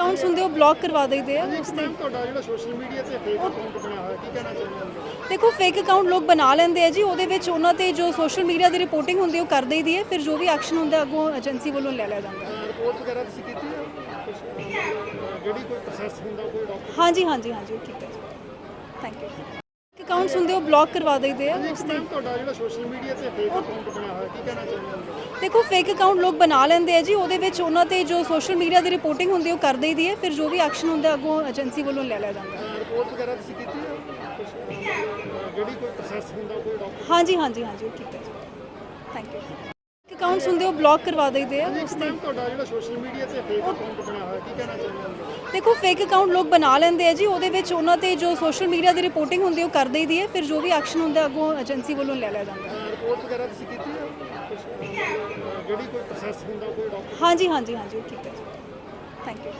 Accounts ਹੁੰਦੇ ਉਹ block ਕਰਵਾ ਦਈਦੇ ਆ ਉਸ ਤੇ। ਤੁਹਾਡਾ ਜਿਹੜਾ ਸੋਸ਼ਲ ਮੀਡੀਆ ਤੇ ਫੇਕ ਅਕਾਊਂਟ ਬਣਿਆ ਹੋਇਆ ਕੀ ਕਹਿਣਾ ਚਾਹੁੰਦੇ ਹੋ? ਦੇਖੋ ਫੇਕ ਅਕਾਊਂਟ ਲੋਕ ਬਣਾ ਲੈਂਦੇ ਆ ਜੀ ਉਹਦੇ ਵਿੱਚ ਉਹਨਾਂ ਤੇ ਜੋ ਸੋਸ਼ਲ ਮੀਡੀਆ ਦੀ ਰਿਪੋਰਟਿੰਗ ਹੁੰਦੀ ਹੈ ਉਹ ਕਰ ਦਈਦੀ ਹੈ ਫਿਰ ਜੋ ਵੀ ਐਕਸ਼ਨ ਹੁੰਦਾ ਅੱਗੋਂ ਏਜੰਸੀ ਵੱਲੋਂ ਲੈ ਲਿਆ ਜਾਂਦਾ। ਹੈ। ਰਿਪੋਰਟ ਵਗੈਰਾ ਤੁਸੀਂ ਕੀਤੀ ਹੈ ਜਿਹੜੀ ਕੋਈ ਪ੍ਰੋਸੈਸ ਹੁੰਦਾ ਕੋਈ ਡਾਕਟਰ ਹਾਂਜੀ ਹਾਂਜੀ ਹਾਂਜੀ ਕੀਤਾ ਜੀ। ਥੈਂਕ ਯੂ ਅਕਾਊਂਟਸ ਹੁੰਦੇ ਉਹ ਬਲੌਕ ਕਰਵਾ ਦਈਦੇ ਆ ਉਸ ਤੇ। ਮੈਮ ਤੁਹਾਡਾ ਜਿਹੜਾ ਸੋਸ਼ਲ ਮੀਡੀਆ ਤੇ ਫੇਕ ਅਕਾਊਂਟ ਬਣਿਆ ਹੋਇਆ ਕੀ ਕਹਿਣਾ ਚਾਹੁੰਦੇ ਹੋ? ਦੇਖੋ ਫੇਕ ਅਕਾਊਂਟ ਲੋਕ ਬਣਾ ਲੈਂਦੇ ਆ ਜੀ ਉਹਦੇ ਵਿੱਚ ਉਹਨਾਂ ਤੇ ਜੋ ਸੋਸ਼ਲ ਮੀਡੀਆ ਦੀ ਰਿਪੋਰਟਿੰਗ ਹੁੰਦੀ ਉਹ ਕਰ ਦਈਦੀ ਹੈ ਫਿਰ ਜੋ ਵੀ ਐਕਸ਼ਨ ਹੁੰਦਾ ਅੱਗੋਂ ਏਜੰਸੀ ਵੱਲੋਂ ਲੈ ਲਿਆ ਜਾਂਦਾ। ਰਿਪੋਰਟ ਵਗੈਰਾ ਤੁਸੀਂ ਕੀਤੀ ਹੈ ਜਿਹੜੀ ਕੋਈ ਪ੍ਰੋਸੈਸ ਹੁੰਦਾ ਕੋਈ ਡਾਕਟਰ ਹਾਂਜੀ ਹਾਂਜੀ ਹਾਂਜੀ ਉਹ ਕੀਤਾ ਜੀ। ਥੈਂਕ ਯੂ ਅਕਾਊਂਟਸ ਹੁੰਦੇ ਉਹ ਬਲੌਕ ਕਰਵਾ ਦਈਦੇ ਆ ਉਸ ਤੇ। ਤੁਹਾਡਾ ਜਿਹੜਾ ਸੋਸ਼ਲ ਮੀਡੀਆ ਤੇ ਫੇਕ ਅਕਾਊਂਟ ਬਣਿਆ ਹੋਇਆ ਕੀ ਕਹਿਣਾ ਚਾਹੁੰਦੇ ਹੋ? ਦੇਖੋ ਫੇਕ ਅਕਾਊਂਟ ਲੋਕ ਬਣਾ ਲੈਂਦੇ ਆ ਜੀ ਉਹਦੇ ਵਿੱਚ ਉਹਨਾਂ ਤੇ ਜੋ ਸੋਸ਼ਲ ਮੀਡੀਆ ਦੀ ਰਿਪੋਰਟਿੰਗ ਹੁੰਦੀ ਹੈ ਉਹ ਕਰ ਦਈਦੀ ਹੈ ਫਿਰ ਜੋ ਵੀ ਐਕਸ਼ਨ ਹੁੰਦਾ ਅੱਗੋਂ ਏਜੰਸੀ ਵੱਲੋਂ ਲੈ ਲਿਆ ਜਾਂਦਾ। ਹੈ। ਰਿਪੋਰਟ ਵਗੈਰਾ ਤੁਸੀਂ ਕੀਤੀ ਹੈ? ਜਿਹੜੀ ਕੋਈ ਪ੍ਰੋਸੈਸ ਹੁੰਦਾ ਕੋਈ ਡਾਕਟਰ ਹਾਂਜੀ ਹਾਂਜੀ ਹਾਂਜੀ ਉਹ ਕੀਤਾ ਜੀ। Thank you